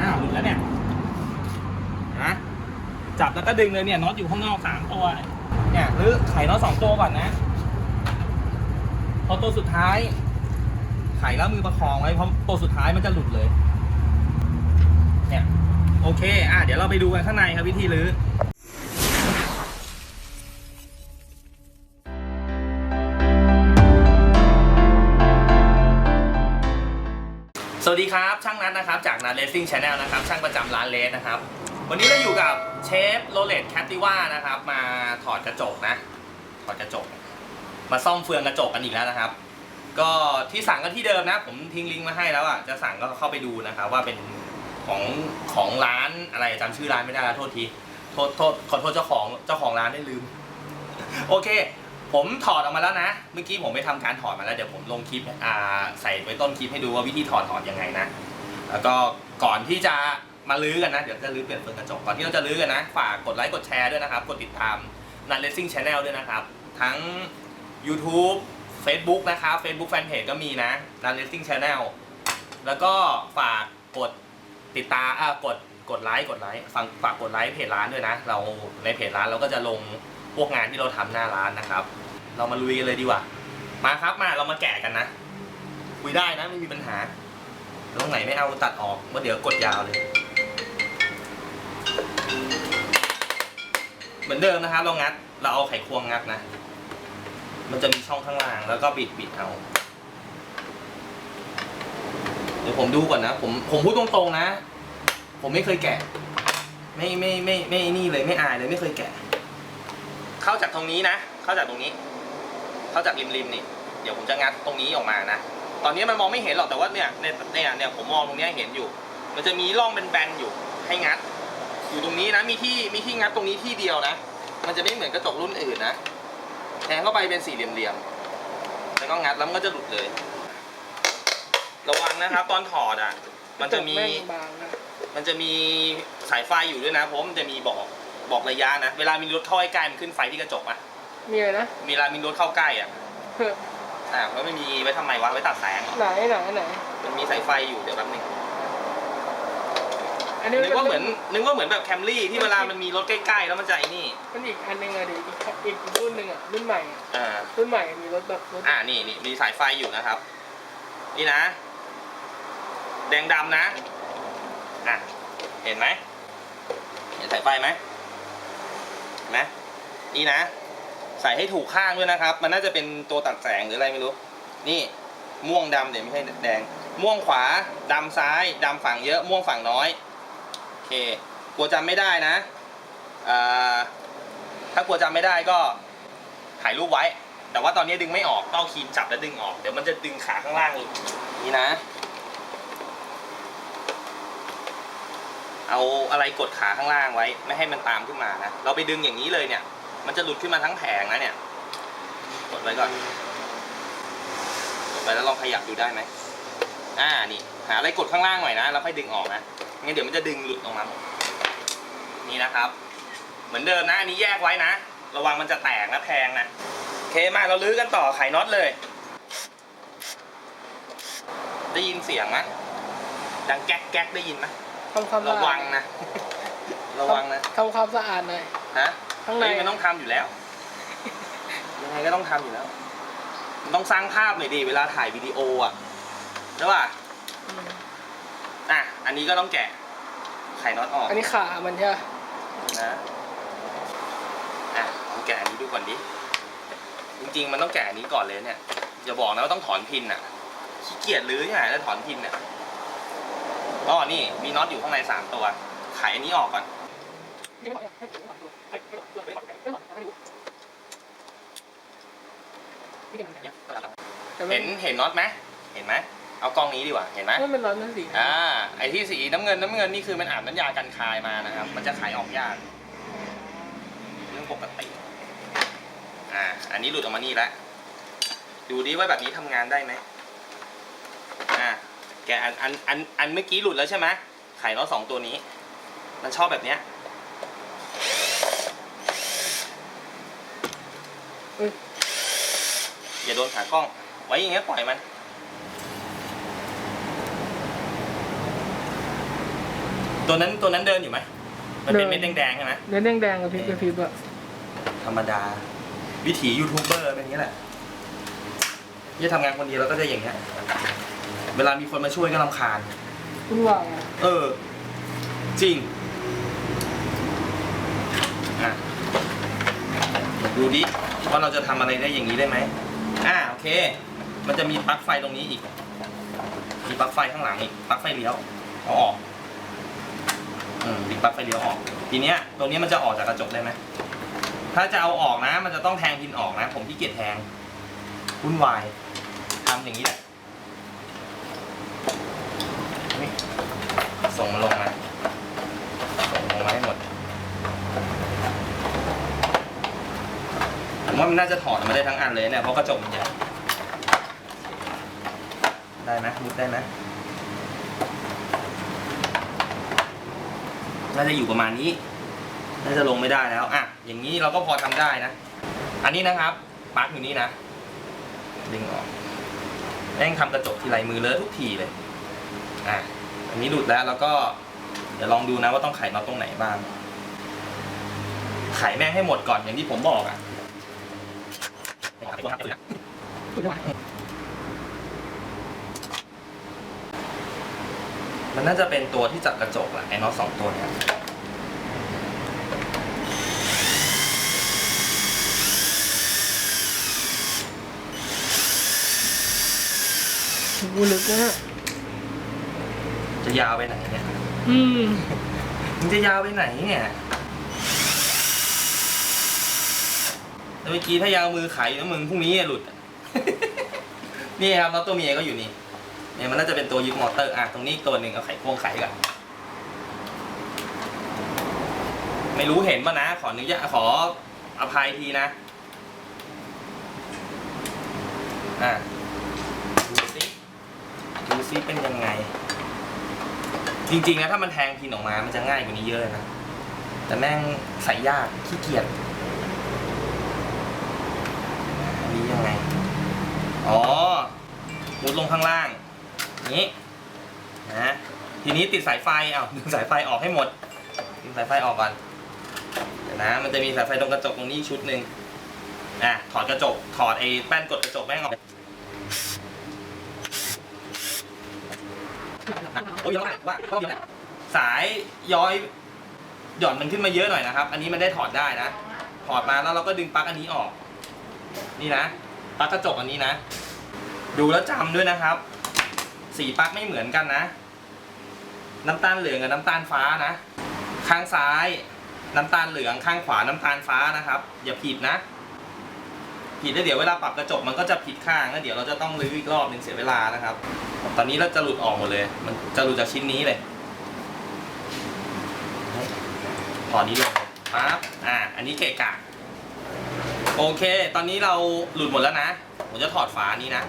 อ้าวหลุดแล้วเนี่ยนะจับแล้วก็ดึงเลยเนี่ยน็อตอยู่ข้างนอกสามตัว เนี่ยหรือไขน็อตสองตัวก่อนนะ พอตัวสุดท้าย ไขแล้วมือประคองไว้เพราะตัวสุดท้ายมันจะหลุดเลย เนี่ย โอเค อะเดี๋ยวเราไปดูกันข้างในครับวิธีรื้อ ดีครับ ช่างนัทนะครับจากนัทเลสซิ่งชาแนลนะครับ ช่างประจำร้านเลสนะครับ วันนี้เราอยู่กับเชฟโรเลตแคปติว่านะครับ มาถอดกระจกนะ ถอดกระจก มาซ่อมเฟืองกระจกกันอีกแล้วนะครับ ก็ที่สั่งก็ที่เดิมนะ ผมทิ้งลิงก์มาให้แล้วอะจะสั่งก็เข้าไปดูนะครับว่าเป็นของของร้านอะไรจำชื่อร้านไม่ได้แล้วโทษทีโทษโทษขอโทษเจ้าของเจ้าของร้านได้ลืม โอเค ผมถอดออกมาแล้วนะ เมื่อกี้ผมไปทำการถอดมาแล้วเดี๋ยวผมลงคลิปอ่าใส่ไว้ต้นคลิปให้ดูว่าวิธีถอดถอดยังไงนะ แล้วก็ก่อนที่จะมาลื้อกันนะ เดี๋ยวจะลื้อเปลี่ยนเฟืองกระจกก่อนที่เราจะลื้อกันนะ ฝากกดไลค์กดแชร์ด้วยนะครับ กดติดตามนันเลสซิ่งชาแนลด้วยนะครับ ทั้ง YouTube Facebook นะครับ Facebook Fanpage ก็มีนะนันเลสซิ่งชาแนลแล้วก็ฝากกดติดตามอ่ากดกดไลค์กดไลค์ฟังฝากกดไลค์เพจร้านด้วยนะ เราในเพจร้านเราก็จะลง พวกงานที่เราทำหน้าร้านนะครับ เรามาลุยกันเลยดีกว่า มาครับมาเรามาแกะกันนะ คุยได้นะไม่มีปัญหาตรงไหนไม่เอาตัดออกเมื่อเดี๋ยวกดยาวเลย เหมือนเดิมนะครับ เรางัด เราเอาไขควงงัดนะ มันจะมีช่องข้างล่างแล้วก็บิดบิดเอาเดี๋ยวผมดูก่อนนะ ผมผมพูดตรงๆนะ ผมไม่เคยแกะ ไม่ไม่ไม่ไม่นี่เลยไม่อายเลยไม่เคยแกะ เข้าจากตรงนี้นะ เข้าจากตรงนี้ เข้าจากริมริมๆนี่ เดี๋ยวผมจะงัดตรงนี้ออกมานะ ตอนนี้มันมองไม่เห็นหรอกแต่ว่าเนี่ยเนี่ยเนี่ยเนี่ยผมมองตรงเนี้ยเห็นอยู่ มันจะมีร่องเป็นแบนๆอยู่ให้งัด อยู่ตรงนี้นะ มีที่มีที่งัดตรงนี้ที่เดียวนะ มันจะไม่เหมือนกระจกรุ่นอื่นนะแทงเข้าไปเป็นสี่เหลี่ยมๆแล้วก็งัดแล้วมันก็จะหลุดเลย ระวังนะครับ ตอนถอดอะ มันจะมีแงบางนะมันจะมีสายไฟอยู่ด้วยนะเพราะว่ามันจะมีบอก บอกระยะนะ เวลามีรถเข้าใกล้ๆมันขึ้นไฟที่กระจกอะมีอะไรนะเวลามีรถเข้าใกล้อะเฮ้ยอ่าแล้วไม่มีไว้ทำไมวะไว้ตัดแสงเหรอไหนไหนไหนมันมีสายไฟอยู่เดี๋ยวแป๊บนึงอันนี้นึกว่าเหมือนนึกว่าเหมือนแบบแคมรี่ที่เวลามันมีรถใกล้ๆแล้วมันจะไอ้นี่มันอีกอันหนึงอะดิอีกอีกรุ่นหนึ่งอะรุ่นใหม่อะอ่า รุ่นใหม่มีรถแบบรถอ่านี่นี่มีสายไฟอยู่นะครับ นี่นะ แดงดำนะ อะ เห็นไหมเห็นสายไฟไหมเห็น ไหมนี่นะ ใส่ให้ถูกข้างด้วยนะครับ มันน่าจะเป็นตัวตัดแสงหรืออะไรไม่รู้ นี่ม่วงดำเดี๋ยวไม่ใช่แดง ม่วงขวาดำซ้ายดำฝั่งเยอะม่วงฝั่งน้อยโอเคกลัวจำไม่ได้นะถ้ากลัวจำไม่ได้ก็ถ่ายรูปไว้ แต่ว่าตอนนี้ดึงไม่ออกต้องคีมจับแล้วดึงออก เดี๋ยวมันจะดึงขาข้างล่างหลุดนี่นะ เอาอะไรกดขาข้างล่างไว้ ไม่ให้มันตามขึ้นมานะ เราไปดึงอย่างนี้เลยเนี่ย มันจะหลุดขึ้นมาทั้งแผงนะเนี่ย กดไว้ก่อน กดไว้แล้วลองขยับดูได้ไหมอ่า นี่ หาอะไรกดข้างล่างหน่อยนะ แล้วค่อยดึงออกนะ งั้นเดี๋ยวมันจะดึงหลุดออกมาหมด นี่นะครับ เหมือนเดิมนะอันนี้แยกไว้นะ ระวังมันจะแตกนะแทงนะโอเคมาเราลื้อกันต่อไขน็อตเลย ได้ยินเสียงไหมดังแก๊กแก๊กได้ยินไหม ทำความสะระอาดวังนะ ระวังนะทำความสะอาดหน่อย ฮะข้างใน เฮ้ยมันต้องทำอยู่แล้ว ยังไงก็ต้องทำอยู่แล้ว มันต้องสร้างภาพหน่อยดีเวลาถ่ายวิดีโออะใช่ป่ะอืมอะอันนี้ก็ต้องแกะไขน็อตออกอันนี้ขามันใช่ไหมนะอะลองแกะอันนี้ดูก่อนดิจริงๆมันต้องแกะอันนี้ก่อนเลยเนี่ยอย่าบอกนะว่าต้องถอนพินอะขี้เกียจรื้อใช่ไหมแล้วถอนพินเนี่ย อ๋อนี่มีน็อตอยู่ข้างในสามตัว ไขอันนี้ออกก่อนแต่มัเห็นเห็นน็อตไหมเห็นไหมเอากล้องนี้ดีกว่า เห็นไหมมันเป็นร้อนนั่นสิอ่า ไอที่สีน้ำเงินน้ำเงินนี่คือมันอาบน้ำยากันคายมานะครับ มันจะขายออกยาก เรื่องปกติ อ่า อันนี้หลุดออกมานี่แล้ว ดูดิว่าแบบนี้ทำงานได้ไหมอ่า แกอันอันอันอันเมื่อกี้หลุดแล้วใช่ไหมไข่น็อตสองตัวนี้ มันชอบแบบเนี้ยอุ๊ยอย่าโดนขากล้อง ไว้อย่างเงี้ยปล่อยมันตัวนั้นตัวนั้นเดินอยู่ไหม มันเป็นเม็ดแดงๆใช่ไหมเนื้อแดงๆกับพริบกับพริบอะธรรมดา วิถียูทูบเบอร์เป็นอย่างนี้แหละยี่ทำงานคนเดียวแล้วก็จะอย่างเงี้ย เวลามีคนมาช่วยก็รำคาญวุ่นวายอะเออ จริง อะ ดูดิว่าเราจะทำอะไรได้อย่างนี้ได้ไหมอ่าโอเค มันจะมีปลั๊กไฟตรงนี้อีก มีปลั๊กไฟข้างหลังอีกปลั๊กไฟเลี้ยวเอาออก อืมมีปลั๊กไฟเลี้ยวออก ทีเนี้ยตรงนี้มันจะออกจากกระจกได้ไหมถ้าจะเอาออกนะ มันจะต้องแทงพินออกนะ ผมขี้เกียจแทงวุ่นวายทำอย่างนี้แหละ นี่ส่งมันลงมาส่งลงมาให้หมด ผมว่ามั น่าจะถอดออกมาได้ทั้งอันเลยเนี่ยเพราะกระจกมันใหญ่ได้ไหมมุดได้ไหมน่าจะอยู่ประมาณนี้ น่าจะลงไม่ได้แล้วอะอย่างนี้เราก็พอทำได้นะ อันนี้นะครับปลั๊กอยู่นี่นะดึงออกแม่งทำกระจกทีไรมือเลอะทุกทีเลยอะอันนี้หลุดแล้วแล้วก็ เดี๋ยวลองดูนะว่าต้องไขน็อตตรงไหนบ้างไขแม่งให้หมดก่อนอย่างที่ผมบอกอะไขตัวครับตัวนะ มันน่าจะเป็นตัวที่จับกระจกแหละไอ้น็อตสองตัวเนี้ยวูลึกนะจะยาวไปไหนเนี่ย อืม มันจะยาวไปไหนเนี่ย แต่เมื่อกี้ถ้ายาวมือไขแล้วมึงพรุ่งนี้อะหลุด นี่ครับแล้วตัวเมียก็อยู่นี่ เนี่ยมันน่าจะเป็นตัวยึดมอเตอร์อะตรงนี้อีกตัวหนึ่งเอาไขควงไขกันไม่รู้เห็นป่ะนะ ขออนุญาตขออภัยทีนะอะดูสิดูซิเป็นยังไง จริงๆนะถ้ามันแทงพินออกมา มันจะง่ายกว่านี้เยอะเลยนะ แต่แม่งใส่ยากขี้เกียจอันนี้ยัง ไง อ๋อมุดลงข้างล่าง นี้ นะ ทีนี้ติดสายไฟ เอาดึงสายไฟออกให้หมด ดึงสายไฟออกก่อน เดี๋ยวนะ มันจะมีสายไฟตรงกระจกตรงนี้ชุดหนึ่งอะ ถอดกระจก ถอดไอ้แป้นกดกระจกแม่งออกโอ้ยย้อนว่าก็ย้อนสายย้อย หย่อนมันขึ้นมาเยอะหน่อยนะครับ อันนี้มันได้ถอดได้นะ ถอดมาแล้วเราก็ดึงปลั๊กอันนี้ออก นี่นะ ปลั๊กกระจกอันนี้นะ ดูแล้วจำด้วยนะครับ สีปลั๊กไม่เหมือนกันนะ น้ำตาลเหลืองกับน้ำตาลฟ้านะ ข้างซ้าย น้ำตาลเหลืองข้างขวาน้ำตาลฟ้านะครับ อย่าผิดนะ ผิดแล้วเดี๋ยวเวลาปรับกระจกมันก็จะผิดข้างแล้วเดี๋ยวเราจะต้องรื้ออีกรอบหนึ่งเสียเวลานะครับ ตอนนี้เราจะหลุดออกหมดเลย มันจะหลุดจากชิ้นนี้เลยถอดนี้ลงปั๊บอ่าอันนี้เกะกะ โอเค ตอนนี้เราหลุดหมดแล้วนะ ผมจะถอดฝานี้นะ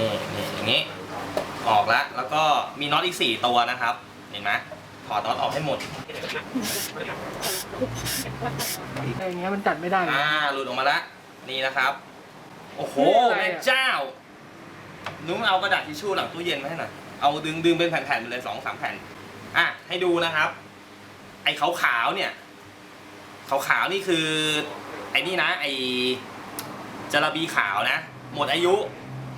นี่นี่อย่างนี้ ออกแล้ว แล้วก็มีน็อตอีกสี่ตัวนะครับ เห็นไหมถอดน็อตออกให้หมดอะไรอย่างเงี้ยมันจัดไม่ได้เลยอ่า หลุดออกมาแล้ว นี่นะครับ โอ้โห นี่อะไรแม่อะเจ้า นุ้มเอากระดาษทิชชู่หลังตู้เย็นมาให้หน่อย เอาดึงดึงเป็นแผ่นๆไปเลยสองสามแผ่น อะ ให้ดูนะครับไอ้ขาวๆเนี่ยขาวๆนี่คือ ไอ้นี่นะ ไอ้จระบีขาวนะ หมดอายุ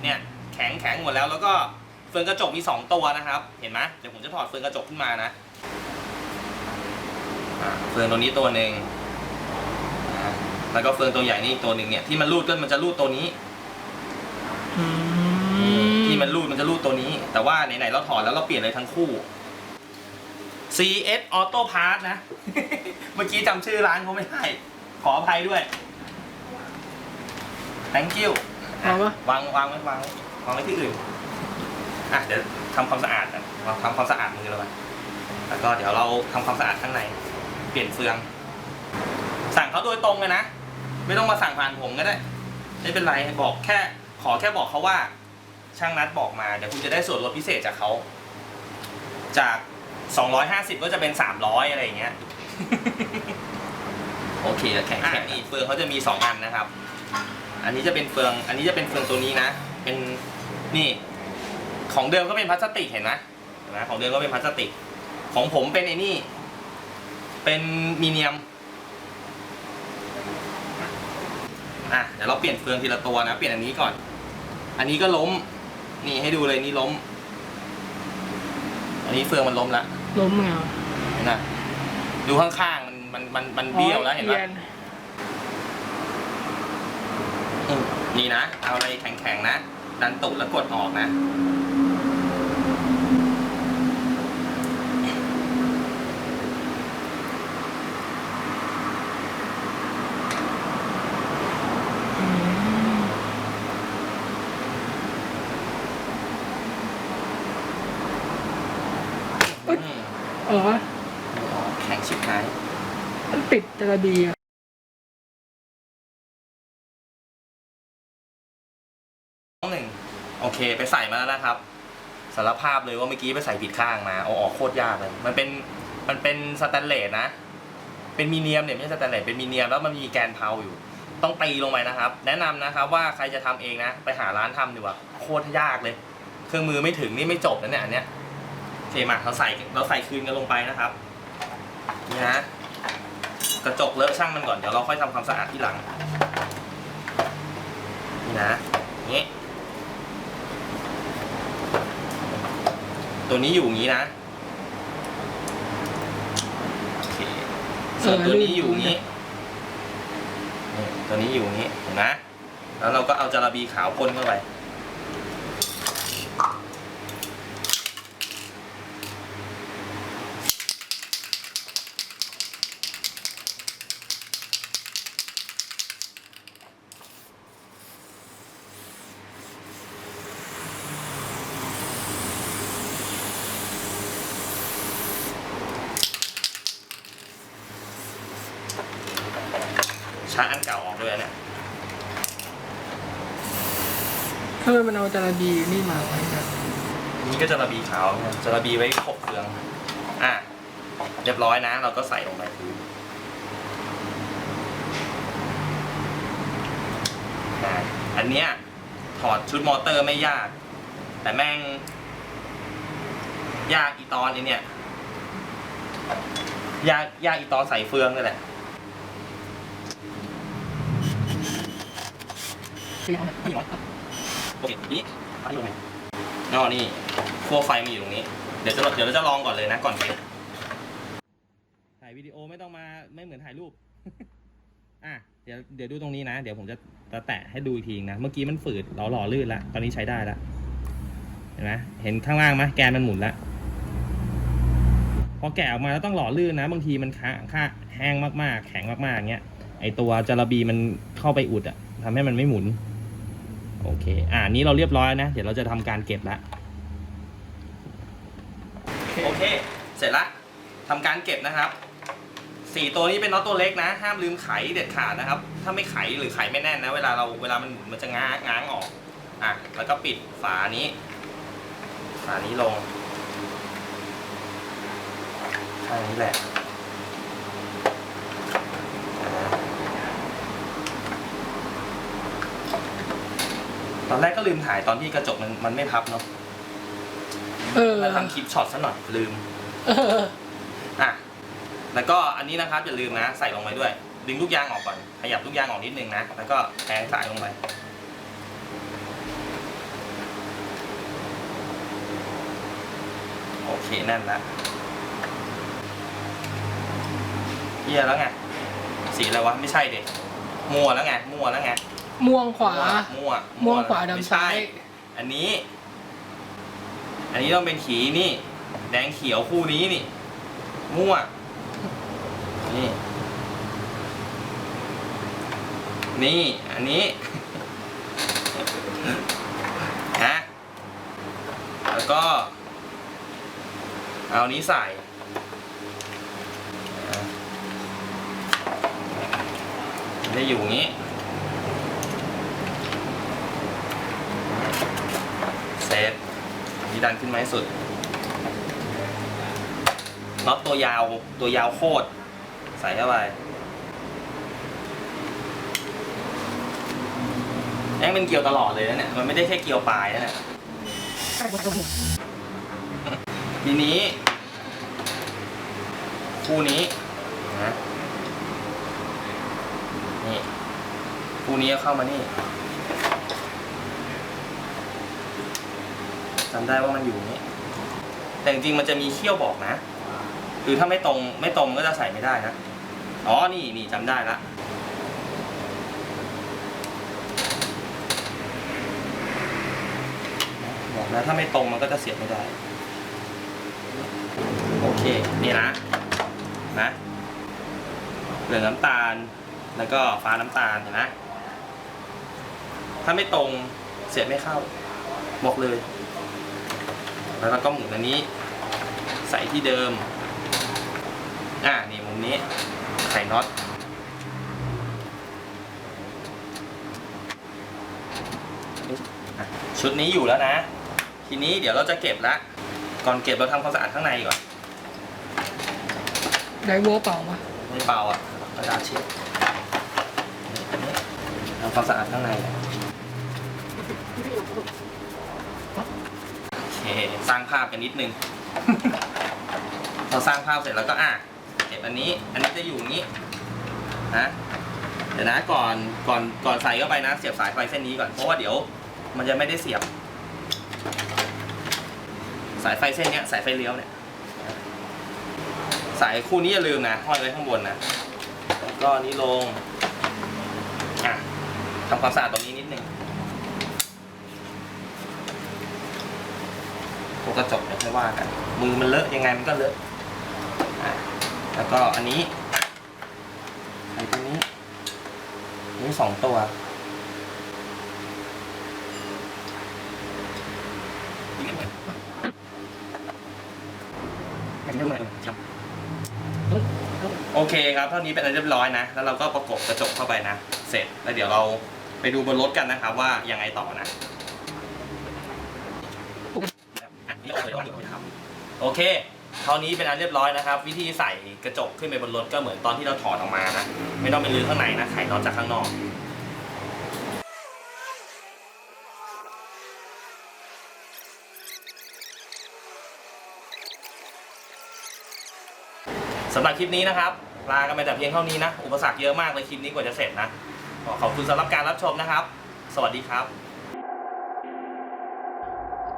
เนี่ยแข็งแข็งหมดแล้วแล้วก็เฟืองกระจกมีสองตัวนะครับ เห็นไหมเดี๋ยวผมจะถอดเฟืองกระจกขึ้นมานะอ่าเฟืองตัวนี้ตัวหนึ่งอ่าแล้วก็เฟืองตัวใหญ่นี่อีกตัวหนึ่งเนี่ยที่มันรูดก็มันจะรูดตัวนี้อืมที่มันรูดมันจะรูดตัวนี้ แต่ว่าไหนๆเราถอดแล้วเราเปลี่ยนเลยทั้งคู่ CS Auto Part นะ เมื่อกี้จำชื่อร้านเขาไม่ได้ ขออภัยด้วย thank you เอาปะ วางวางไว้วางไว้วางไว้ที่อื่น อะเดี๋ยวทำความสะอาดนะเราทำความสะอาดมือเราไปแล้วก็เดี๋ยวเราทำความสะอาดข้างใน เปลี่ยนเฟือง สั่งเขาโดยตรงเลยนะ ไม่ต้องมาสั่งผ่านผมก็ได้ ไม่เป็นไรบอกแค่ ขอแค่บอกเขาว่า ช่างนัดบอกมา เดี๋ยวคุณจะได้ส่วนลดพิเศษจากเขา จาก 250 ก็จะเป็น 300 อะไรอย่างเงี้ย โอเคแล้วแข็งแข็งนี่เฟืองเขาจะมี 2 อันนะครับ อันนี้จะเป็นเฟือง อันนี้จะเป็นเฟืองตัวนี้นะ เป็นนี่ ของเดิมก็เป็นพลาสติกเห็นไหมเห็นไหมของเดิมก็เป็นพลาสติก ของผมเป็นไอ้นี่ เป็นมีเนียม อะเดี๋ยวเราเปลี่ยนเฟืองทีละตัวนะ เปลี่ยนอันนี้ก่อน อันนี้ก็ล้ม นี่ให้ดูเลยนี่ล้ม อันนี้เฟืองมันล้มละ ล้มไงวะเห็นไหมดูข้างๆมันมันมันมันเบี้ยวแล้วเห็นไหมอียอืมนี่นะ เอาอะไรแข็งๆนะ ดันตุดแล้วกดออกนะ อืม อืม อ๋อ แข็งชิบหายมันติดจระบีอะหนึ่งโอเค ไปใส่มาแล้วนะครับสารภาพเลยว่าเมื่อกี้ไปใส่ผิดข้างมาเอาออกโคตรยากเลย มันเป็นมันเป็นสแตนเลสนะ เป็นมีเนียมเนี่ยไม่ใช่สแตนเลสเป็นมีเนียมแล้วมันมีแกนเพาอยู่ ต้องตีลงไปนะครับ แนะนำนะครับว่าใครจะทำเองนะ ไปหาร้านทำดีกว่าโคตรยากเลย เครื่องมือไม่ถึงนี่ไม่จบนะเนี่ยอันเนี้ยโอ เคมาเราใส่เราใส่คืนกันลงไปนะครับนี่นะกระจกเลอะช่างมันก่อนเดี๋ยวเราค่อยทำความสะอาดที่หลังนี่นะนี่ตัวนี้อยู่อย่างนี้นะโอเคส่วนตัวนี้อยู่อย่างนี้นี่ตัวนี้อยู่อย่างนี้เห็นไหมแล้วเราก็เอาจาระบีขาวพ่นเข้าไป ชาร์จอันเก่าออกด้วยเนี่ยทำไมมันเอาจระบีนี่มาไว้เนี่ยอันนี้ก็จาระบีขาวเนี่ยจาระบีไว้ขบเครื่องอะเรียบร้อยนะ เราก็ใส่ลงไปอะอันเนี้ยถอดชุดมอเตอร์ไม่ยาก แต่แม่ง ยากอีตอนไอ้เนี่ย ยากยากอีตอนใส่เฟืองนี่แหละ โอเคนี่ไปลงไหนนอนี่ขั้วไฟมันอยู่ตรงนี้ เดี๋ยวจะเดี๋ยวเราจะลองก่อนเลยนะก่อนไปถ่ายวิดีโอไม่ต้องมาไม่เหมือนถ่ายรูป อะเดี๋ยวเดี๋ยวดูตรงนี้นะ เดี๋ยวผมจะจะแตะให้ดูอีกทีนะ เมื่อกี้มันฝืดเราหล่อลื่นล้วตอนนี้ใช้ได้แล้วเห็นไหมเห็นข้างล่างไหมแกนมันหมุนล้วพอแกะออกมาแล้วต้องหล่อลื่นนะ บางทีมันค้างค่าแห้งมากๆ แข็งมากๆเงี้ย ไอตัวจาระบีมันเข้าไปอุดอะทำให้มันไม่หมุน โอเค อ่านี้เราเรียบร้อยนะ เดี๋ยวเราจะทำการเก็บละโอเค เสร็จละทำการเก็บนะครับสี่ตัวนี้เป็นน็อตตัวเล็กนะ ห้ามลืมไขเด็ดขาดนะครับ ถ้าไม่ไขหรือไขไม่แน่นนะ เวลาเราเวลามันหมุนมันจะง้างง้างออก อะ แล้วก็ปิดฝานี้ ฝานี้ลงข้างนี้แหละ ตอนแรกก็ลืมถ่ายตอนที่กระจกมันมันไม่พับเนาะเออมาทำคลิปช็อตซะหน่อยลืมเอออะแล้วก็อันนี้นะครับอย่าลืมนะ ใส่ลงไปด้วย ดึงลูกยางออกก่อนขยับลูกยางออกนิดนึงนะแล้วก็แทงสายลงไปโอเคแน่นละเฮียแล้วไงสีอะไรวะไม่ใช่เด็กมัวแล้วไงมัวแล้วไง ม่วงขวามั่วม่วงขวาไม่ดำใช่ซ้าย อันนี้ อันนี้ต้องเป็นขีนี่ แดงเขียวคู่นี้นี่มั่วนี่ นี่ อันนี้ฮะแล้วก็ เอานี้ใส่อะมันจะอยู่อย่างนี้ เซฟนี่ดันขึ้นมาให้สุดน็อตตัวยาวตัวยาวโคตร ใส่เข้าไปแม่งเป็นเกลียวตลอดเลยนะเนี่ย มันไม่ได้แค่เกลียวปลายนะเนี่ยทีนี้ คู่นี้นะนี่ คู่นี้เข้ามานี่ จำได้ว่ามันอยู่นี่แต่จริงๆมันจะมีเขี้ยวบอกนะ คือถ้าไม่ตรงไม่ตรงก็จะใส่ไม่ได้นะ อ๋อ นี่นี่จำได้ละ บอกแล้วถ้าไม่ตรงมันก็จะเสียบไม่ได้ โอเค นี่นะ นะ เหลืองน้ำตาล แล้วก็ฟ้าน้ำตาลเห็นไหมถ้าไม่ตรงเสียบไม่เข้า บอกเลย แล้วเราก็หมุนอันนี้ ใส่ที่เดิม อ่านี่มุมนี้ไขน็อตอะชุดนี้อยู่แล้วนะ ทีนี้เดี๋ยวเราจะเก็บละ ก่อนเก็บเราทำความสะอาดข้างในก่อนได้โวเปล่ามาไม่เปล่าอะกระดาษเช็ดนี่ทำความสะอาดข้างในนะโอเค สร้างภาพกันนิดนึง เราสร้างภาพเสร็จแล้วก็อะเก็บอันนี้ อันนี้จะอยู่อย่างนี้นะเดี๋ยวนะก่อนก่อนก่อนใส่เข้าไปนะ เสียบสายไฟเส้นนี้ก่อนเพราะว่าเดี๋ยว มันจะไม่ได้เสียบ สายไฟเส้นเนี้ยสายไฟเลี้ยวเนี่ยสายคู่นี้อย่าลืมนะห้อยไว้ข้างบนนะแล้วก็นนี้ลงอะทำความสะอาดตรงนี้นิดนึง พวกกระจกเดี๋ยวไม่ว่ากัน มือมันเลอะยังไงมันก็เลอะอะแล้วก็อันนี้ใส่ตรงนี้อันนี้สองตัวโอเคครับเท่านี้เป็นอันเรียบร้อยนะ แล้วเราก็ประกบกระจกเข้าไปนะ เสร็จแล้วเดี๋ยวเราไปดูบนรถกันนะครับว่ายังไงต่อนะ เคยลองดิเคยทำโอเคเท่านี้เป็นอันเรียบร้อยนะครับ วิธีใส่กระจกขึ้นไปบนรถก็เหมือนตอนที่เราถอดออกมานะ ไม่ต้องไปลื้อข้างในนะไขน็อตจากข้างนอกสำหรับคลิปนี้นะครับลากันไปแต่เพียงเท่านี้นะ อุปสรรคเยอะมากเลยคลิปนี้กว่าจะเสร็จนะขอขอบคุณสำหรับการรับชมนะครับ สวัสดีครับ